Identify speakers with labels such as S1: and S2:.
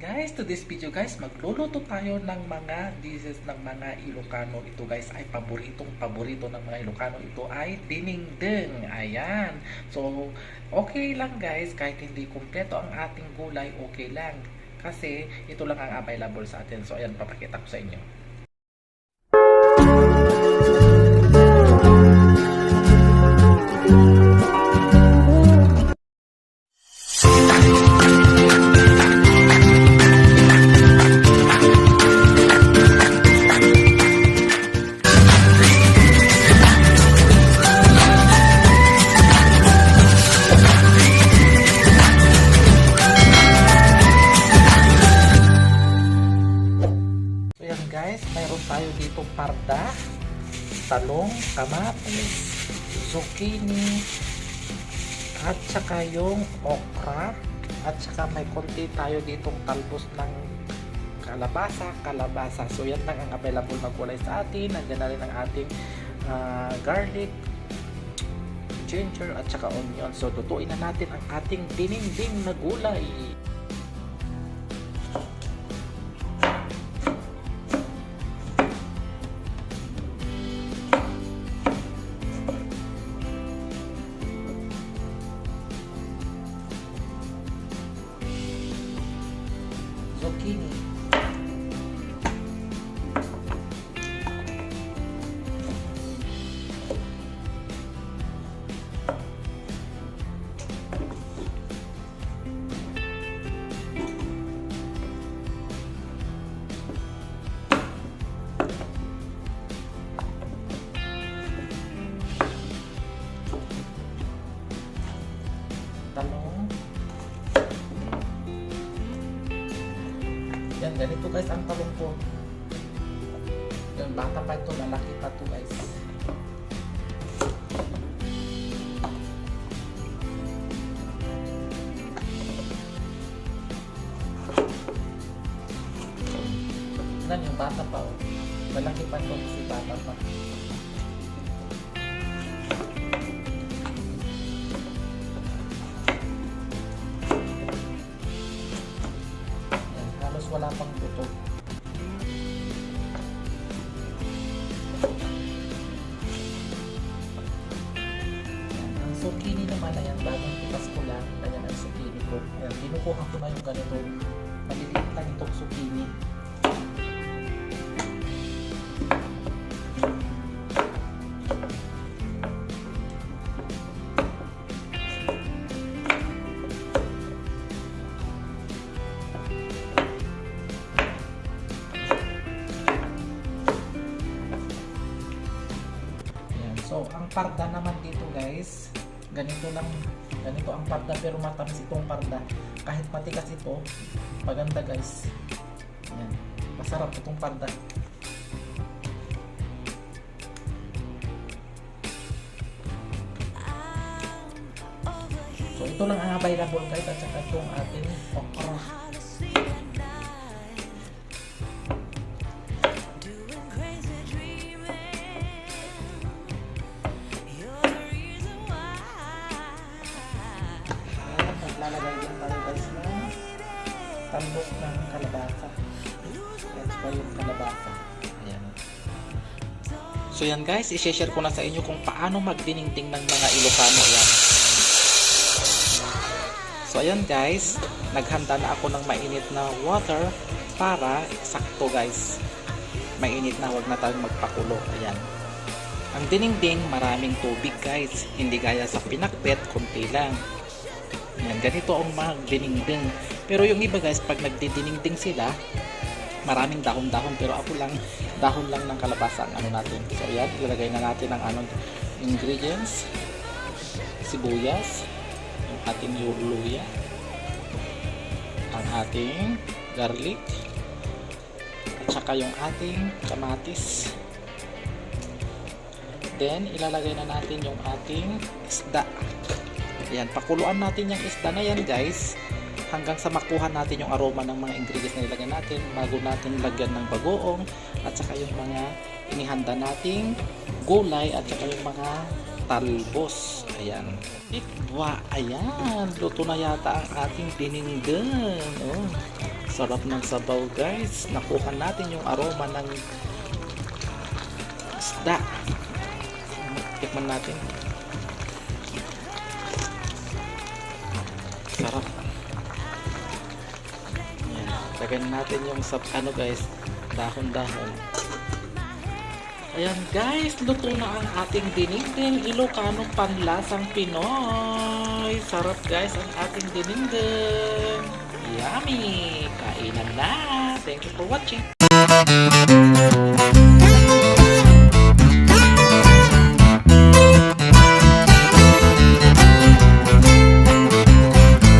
S1: guys, to this video guys, magluluto tayo ng mga dishes ng mga Ilocano. Ito guys ay paboritong paborito ng mga Ilocano. Ito ay dinengdeng. Ayan. So, okay lang guys, kahit hindi kumpleto ang ating gulay, okay lang. Kasi ito lang ang available sa atin. So, ayan, papakita ko sa inyo. Guys, mayroon tayo dito parda, talong, kamatis, zucchini, at saka yung okra, at saka may konti tayo ditong talbos ng kalabasa, kalabasa. So yan lang ang available na gulay sa atin. Nandiyan na rin ang ating ah, garlic, ginger, at saka onion. So lutuin na natin ang ating dininding na gulay. Ganito guys ang talong ko. Yan, bata pa ito, lalaki pa ito guys. Yan yung bata pa oh. Malaki pa ito si bata pa. Zucchini naman, ayan, bagong pitas ko lang. Ayan ang zucchini ko. Ayan, kinukuha ko na yung ganito. Maliliit lang itong zucchini. So, ang parda naman dito guys, ganito lang, ganito ang parda pero matamis itong parda. Kahit matigas ito, maganda guys. Ayan. Masarap itong parda. So, ito lang ang available guys at saka itong ating okra. Tambos ng kalabasa. That's why yung kalabasa. Ayan. So yan guys, isi-share ko na sa inyo kung paano magdiningding ng mga Ilocano yan. So ayan guys, naghanda na ako ng mainit na water para sakto guys. Mainit na, wag na tayong magpakulo. Ayan. Ang diningding, maraming tubig guys. Hindi gaya sa pinakbet, konti lang. Yan, ganito ang mga diningding. Pero yung iba guys, pag nagdidiningding sila, maraming dahon-dahon. Pero ako lang, dahon lang ng kalabasa ang ano natin. So yan, ilalagay na natin ang anong ingredients. Sibuyas, yung ating luya, ang ating garlic, at saka yung ating kamatis. Then, ilalagay na natin yung ating isda. Yan, pakuluan natin yung isda na yan guys hanggang sa makuha natin yung aroma ng mga ingredients na ilagay natin bago natin lagyan ng bagoong at saka yung mga inihanda nating gulay at saka yung mga talbos. Ayan. Ikwa, ayan. Luto na yata ang ating dininggan. Oh, sarap ng sabaw guys. Nakuha natin yung aroma ng isda. Tikman natin. Sarap. Lagyan natin yung sa ano guys, dahon-dahon. Ayan guys, luto na ang ating dinengdeng Ilocano panlasang Pinoy. Sarap guys ang ating dinengdeng. Yummy! Kainan na! Thank you for watching!